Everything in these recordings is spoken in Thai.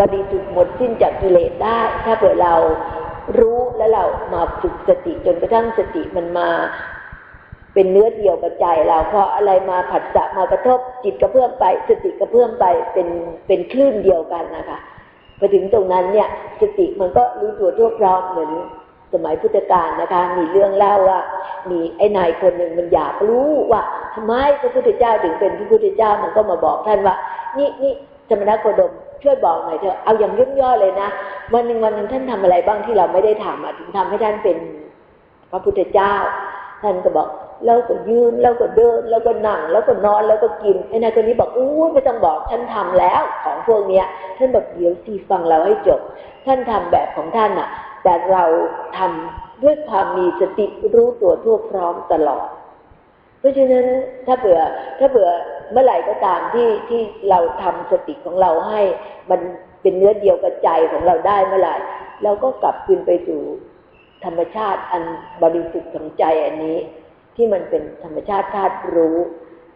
บริสุทธิ์หมดสิ้นจากกิเลสได้ ถ้าเผื่อเรารู้แล้วเรามาฝึกสติจนกระทั่งสติมันมา เป็นเนื้อเดียวกับใจเราพออะไรมาผัสสะมากระทบจิตกระเพื่อมไป สติกระเพื่อมไปเป็นเป็นคลื่นเดียวกันนะคะพอถึงตรงนั้นเนี่ยสติมันก็รู้ตัวทั่วพร้อมเหมือนสมัยพุทธกาลนะคะ มีเรื่องเล่าว่า มีไอ้นายคนหนึ่งมันอยากรู้ว่าทำไมพระพุทธเจ้าถึงเป็นพระพุทธเจ้ามันก็มาบอกท่านว่า นี่นี่สมณโคดม ช่วยบอกหน่อยเถอะเอาอย่างย่อเลยนะวันหนึ่งวันหนึ่งท่านทำอะไรบ้างที่เราไม่ได้ทำถึงทำให้ท่านเป็นพระพุทธเจ้า ท่านก็บอกแล้วก็ยืนแล้วก็เดินแล้วก็นั่งแล้วก็นอนแล้วก็กินไอ้นายคนนี้บอกอู้ไม่ต้องบอกท่านทำแล้วของพวกเนี้ย ท่านบอกเดี๋ยวสิฟังเราให้จบ ท่านทำแบบของท่านอะ แต่เราทำด้วยความมีสติรู้ตัวทั่วพร้อมตลอด เพราะฉะนั้นถ้าเผื่อถ้าเผื่อ เมื่อไหร่ก็ตามที่ที่เราทำสติของเราให้ มันเป็นเนื้อเดียวกับใจของเราได้เมื่อไหร่เราก็กลับคืนไปสู่ธรรมชาติอันบริสุทธิ์ของใจอันนี้ ที่มันเป็นธรรมชาติธาตุรู้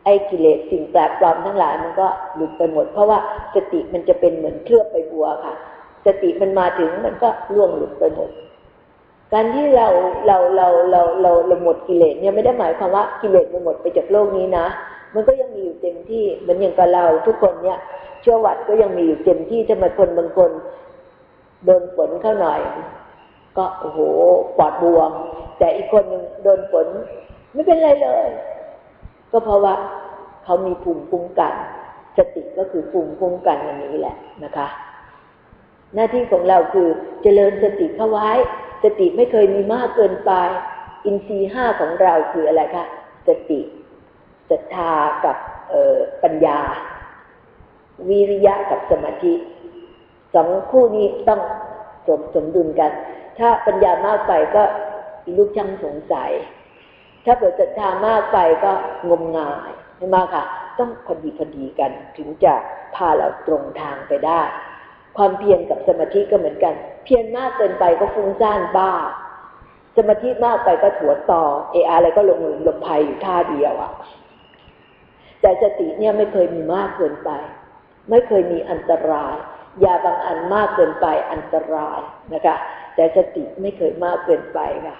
ไอ้กิเลสสิ่งแปลกปลอมทั้งหลายมันก็หลุดไปหมด เพราะว่าสติมันจะเป็นเหมือนเคลือบไปบัวค่ะ สติมันมาถึงมันก็ล่วงหลุดไปหมด การที่เราเราเราเราเราเราหมดกิเลสเนี่ยไม่ได้หมายความว่ากิเลสมันหมดไปจากโลกนี้นะ มันก็ยังมีอยู่เต็มที่เหมือนอย่างกับเรา ทุกคนเนี่ยเชื้อวัดก็ยังมีอยู่เต็มที่จะมคนบางคนโดนฝนเข้าหน่อย ก็โอ้โหปอดบวม แต่อีกคนหนึ่งโดนฝนไม่เป็นไรเลย ก็เพราะว่าเขามีภูมิคุ้มกัน สติก็คือภูมิคุ้มกันอันนี้แหละนะคะ หน้าที่ของเราคือเจริญสติเข้าไว้ สติไม่เคยมีมากเกินไป อินทรีห้าของเราคืออะไรคะสติ ศรัทธากับปัญญา วิริยะกับสมาธิสองคู่นี้ต้องสมสมดุลกัน ถ้าปัญญามากไปก็ลูกช่างสงสัย ถ้าเกิดศรัทธามากไปก็งมงายใช่ไหมคะต้องพอดีพอดีกัน ถึงจะพาเราตรงทางไปได้ ความเพียรกับสมาธิก็เหมือนกัน เพียรมากเกินไปก็ฟุ้งซ่านบ้า สมาธิมากไปก็ถัวต่อ เออะไรก็ลงหลุมลมภัยอยู่ท่าเดียวอะ่ะ แต่สติเนี่ยไม่เคยมีมากเกินไป ไม่เคยมีอันตรายยาบางอันมากเกินไปอันตรายนะคะ แต่สติไม่เคยมากเกินไปค่ะ